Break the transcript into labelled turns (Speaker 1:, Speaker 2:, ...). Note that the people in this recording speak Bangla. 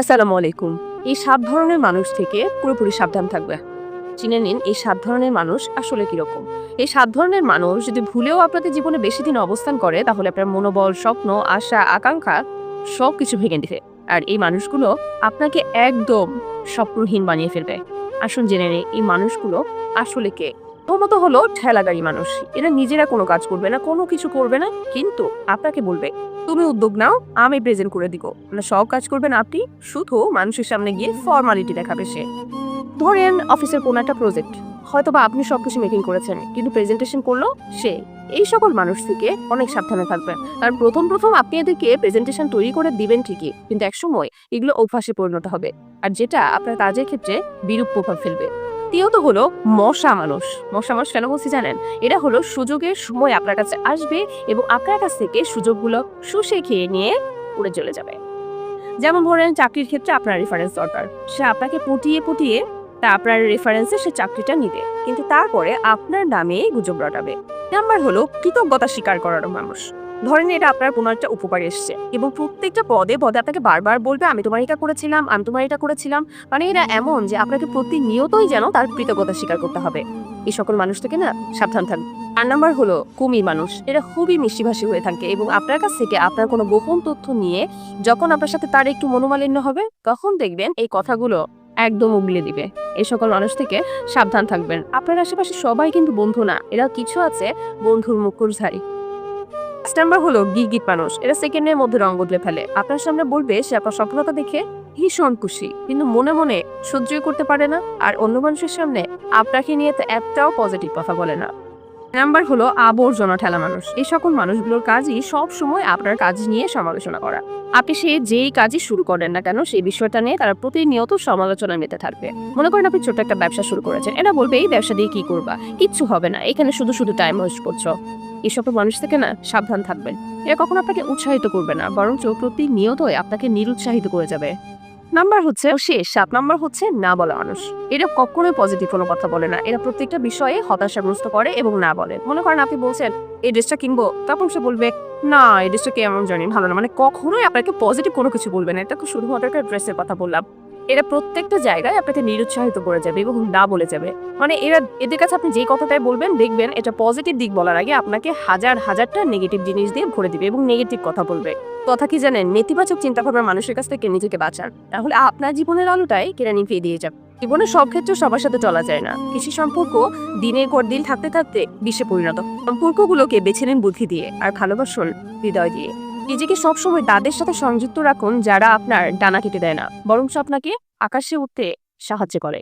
Speaker 1: আসসালামু আলাইকুম। এই সাত ধরনের মানুষ থেকে পুরোপুরি সাবধান থাকবে। চিনে নিন, এই সাত ধরনের মানুষ আসলে কীরকম? এই সাত ধরনের মানুষ যদি ভুলেও আপনাদের জীবনে বেশি দিন অবস্থান করে, তাহলে আপনার মনোবল, স্বপ্ন, আশা, আকাঙ্ক্ষা সব কিছু ভেঙে দিবে। আর এই মানুষগুলো আপনাকে একদম স্বপ্নহীন বানিয়ে ফেলবে। আসুন জেনে নিই, এই মানুষগুলো আসলে কে? প্রথমত হলো ঠেলাগাড়ি মানুষ। এরা নিজেরা কোনো কাজ করবে না, কোনো কিছু করবে না। কিন্তু আপনাকে বলবে, তুমি উদ্যোগ নাও, আমি প্রেজেন্ট করে দিব। মানে সব কাজ করবেন আপনি, শুধু মানুষের সামনে গিয়ে ফর্মালিটি দেখাবে সে। ধরেন অফিসের কোনো একটা প্রজেক্ট হয়তো বা আপনি সবকিছু মেকিং করেছেন, কিন্তু প্রেজেন্টেশন করল সে। এই সকল মানুষ থেকে অনেক সাবধানে থাকবেন। কারণ প্রথম প্রথম আপনি এদেরকে প্রেজেন্টেশন তৈরি করে দিবেন ঠিকই, কিন্তু একসময় এগুলো অভ্যাসে পরিণত হবে। আর যেটা আপনার কাজের ক্ষেত্রে বিরূপ প্রভাব ফেলবে। তৃতীয়ত হলো মশা মানুষ। মশা মানুষ কেন বলছি জানেন? এটা হলো সুযোগের সময় আপনার কাছে আসবে এবং আপনার কাছ থেকে সুযোগগুলো শুষে খেয়ে নিয়ে উড়ে চলে যাবে। যেমন ধরেন চাকরির ক্ষেত্রে আপনার রেফারেন্স দরকার। সে আপনাকে পটিয়ে পটিয়ে তা আপনার রেফারেন্সে সে চাকরিটা নিবে। কিন্তু তারপরে আপনার নামে গুজব রটাবে। নাম্বার হলো কৃতজ্ঞতা স্বীকার করার মানুষ। ধরেন এটা আপনার কোনো একটা উপকার এসছে। এবং প্রত্যেকটা পদে পদে আপনাকে বারবার বলবে আমি তোমার এটা করেছিলাম আমি তোমার এটা করেছিলাম। মানে এরা এমন যে আপনাকে প্রতিনিয়তই যেন তার কৃতজ্ঞতা স্বীকার করতে হবে। এই সকল মানুষ থেকে না সাবধান থাকবে আর নাম্বার হলো কুমির মানুষ। এরা খুবই মিষ্টিভাষী হয়ে থাকে এবং আপনার কাছ থেকে আপনার কোনো গোপন তথ্য নিয়ে যখন আপনার সাথে তার একটু মনোমালিন্য হবে তখন দেখবেন এই কথাগুলো একদম উগলে দিবে। এই সকল মানুষ থেকে সাবধান থাকবেন। আপনার আশেপাশে সবাই কিন্তু বন্ধু না। এরা কিছু আছে বন্ধুর মুখোশধারী। পাঁচ নাম্বার হলো গিরগিট মানুষ। এরা সেকেন্ডের মধ্যে রং বদলে ফেলে। আপনার সামনে বলবে সে আপনার সফলতা দেখে ভীষণ খুশি কিন্তু মনে মনে সহ্যই করতে পারে না, আর অন্য মানুষের সামনে আপনাকে নিয়ে তো একটাও পজিটিভ কথা বলে না। নাম্বার হলো আবর্জনা ঠেলা মানুষ। এই সকল মানুষগুলোর কাজই সব সময় আপনার কাজ নিয়ে সমালোচনা করা। আপনি সে যেই কাজই শুরু করেন না কেন, সেই বিষয়টা নিয়ে তারা প্রতিনিয়ত সমালোচনা মেতে থাকবে। মনে করেন আপনি ছোট্ট একটা ব্যবসা শুরু করেছেন। এটা বলবে, এই ব্যবসা দিয়ে কি করবা? কিচ্ছু হবে না। এখানে শুধু শুধু টাইম ওয়েস্ট করছ। এইসব মানুষ থেকে না সাবধান থাকবেন। এরা কখনো আপনাকে উৎসাহিত করবে না, বরঞ্চ প্রতিনিয়তই আপনাকে নিরুৎসাহিত করে যাবে। নাম্বার হচ্ছে শেষ সাত নাম্বার হচ্ছে না বলা মানুষ। এরা কখনোই পজিটিভ কোনো কথা বলে না। এরা প্রত্যেকটা বিষয়ে হতাশাগ্রস্ত করে এবং না বলে। মনে করেন আপনি বলছেন, এই ড্রেসটা কিনবো? তখন সে বলবে, না, এই ড্রেসটা কেমন জানি, ভালো না। মানে কখনোই আপনাকে পজিটিভ কোনো কিছু বলবে না। এটা শুধুমাত্র একটা ড্রেসের কথা বললাম। এরা প্রত্যেকটা জায়গায় আপনাকে নিরুৎসাহিত করে যাবে এবং না বলে যাবে। মানে এরা, এদের কাছে আপনি যে কথাটাই বলবেন, দেখবেন এটা পজিটিভ দিক বলার আগে আপনাকে হাজার, হাজারটা নেগেটিভ জিনিস দিয়ে ভরে দিবে এবং নেগেটিভ কথা বলবে। কথা কি জানেন? নেতিবাচক চিন্তা ভাবনার মানুষের কাছ থেকে নিজেকে বাঁচান। তাহলে আপনার জীবনের আলোটাই কেরা নিভিয়ে দিয়ে যাবে। জীবনে সব ক্ষেত্রে সবার সাথে চলা যায় না। কৃষি সম্পর্ক দিনের পর দিন থাকতে থাকতে বিষে পরিণত। সম্পর্কগুলোকে বেছে নিন বুদ্ধি দিয়ে আর ভালোবাসুন হৃদয় দিয়ে। নিজেকে সবসময় তাদের সাথে সংযুক্ত রাখুন যারা আপনার ডানা কেটে দেয় না। বরং আপনাকে আকাশে উঠতে সাহায্য করে।